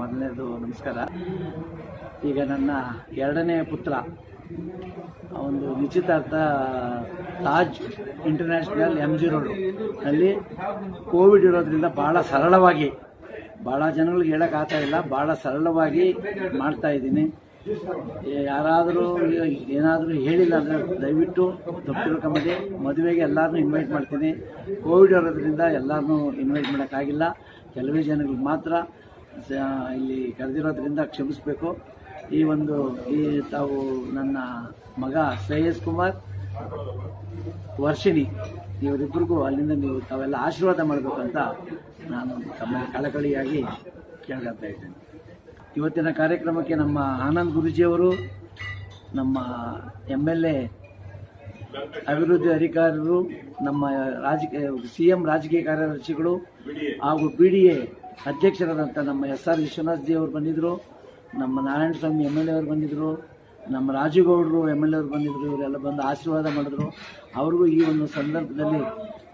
ಮೊದಲನೇದು ನಮಸ್ಕಾರ. ಈಗ ನನ್ನ ಎರಡನೇ ಪುತ್ರ ಒಂದು ನಿಶ್ಚಿತಾರ್ಥ Taj international M G road. ಅಲ್ಲಿ ಕೋವಿಡ್ ಇರೋದ್ರಿಂದ ಭಾಳ ಸರಳವಾಗಿ ಭಾಳ ಜನಗಳಿಗೆ ಹೇಳಕ್ ಆಗ್ತಾ ಇಲ್ಲ ಭಾಳ ಸರಳವಾಗಿ ಮಾಡ್ತಾ ಇದ್ದೀನಿ. ಯಾರಾದರೂ ಏನಾದರೂ ಹೇಳಿಲ್ಲ ಅಂದರೆ ದಯವಿಟ್ಟು ತಪ್ಪಿರ್ಕೊಂಬಿ ಮದುವೆಗೆ ಎಲ್ಲರನ್ನೂ ಇನ್ವೈಟ್ ಮಾಡ್ತೀನಿ. ಕೋವಿಡ್ ಇರೋದ್ರಿಂದ ಎಲ್ಲರನ್ನೂ ಇನ್ವೈಟ್ ಮಾಡೋಕ್ಕಾಗಿಲ್ಲ ಕೆಲವೇ ಜನಗಳಿಗೆ ಮಾತ್ರ ಇಲ್ಲಿ ಕರೆದಿರೋದ್ರಿಂದ ಕ್ಷಮಿಸಬೇಕು. ಈ ಒಂದು ಈ ತಾವು ನನ್ನ ಮಗ ಶ್ರೇಯಸ್ ಕುಮಾರ್, ವರ್ಷಿಣಿ. ಇವರಿಬ್ಬರಿಗೂ ಅಲ್ಲಿಂದ ನೀವು ತಾವೆಲ್ಲ ಆಶೀರ್ವಾದ ಮಾಡಬೇಕು ಅಂತ ನಾನು ತಮ್ಮ ಕಳಕಳಿಯಾಗಿ ಕೇಳ್ಕೊತಾ ಇದ್ದೇನೆ. ಇವತ್ತಿನ ಕಾರ್ಯಕ್ರಮಕ್ಕೆ ನಮ್ಮ ಆನಂದ್ ಗುರುಜಿಯವರು, ನಮ್ಮ ಎಂ ಎಲ್ ಎ ಅಭಿವೃದ್ಧಿ ಅಧಿಕಾರರು, ನಮ್ಮ ರಾಜಕೀಯ ಸಿ ಎಂ ರಾಜಕೀಯ ಕಾರ್ಯದರ್ಶಿಗಳು ಹಾಗೂ ಪಿ ಡಿ ಎ ಅಧ್ಯಕ್ಷರಾದಂಥ ನಮ್ಮ ಎಸ್ ಆರ್ ವಿಶ್ವನಾಥ್ ಜಿ ಅವರು ಬಂದಿದ್ದರು ನಮ್ಮ Narayana Swamy M L A ಅವರು ಬಂದಿದ್ದರು ನಮ್ಮ ರಾಜುಗೌಡರು ಎಂ ಎಲ್ ಎ ಅವರು ಬಂದಿದ್ದರು ಇವರೆಲ್ಲ ಬಂದು ಆಶೀರ್ವಾದ ಮಾಡಿದ್ರು. ಅವ್ರಿಗೂ ಈ ಒಂದು ಸಂದರ್ಭದಲ್ಲಿ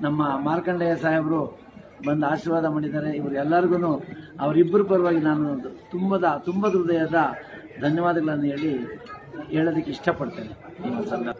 ನಮ್ಮ ಮಾರ್ಕಂಡೇಯ ಸಾಹೇಬರು ಬಂದು ಆಶೀರ್ವಾದ ಮಾಡಿದ್ದಾರೆ. ಇವರೆಲ್ಲರಿಗೂ ಅವರಿಬ್ಬರ ಪರವಾಗಿ ನಾನು ತುಂಬದ ತುಂಬದ ಹೃದಯದ ಧನ್ಯವಾದಗಳನ್ನು ಹೇಳಿ ಹೇಳೋದಕ್ಕೆ ಇಷ್ಟಪಡ್ತೇನೆ ಈ ಒಂದು ಸಂದರ್ಭ.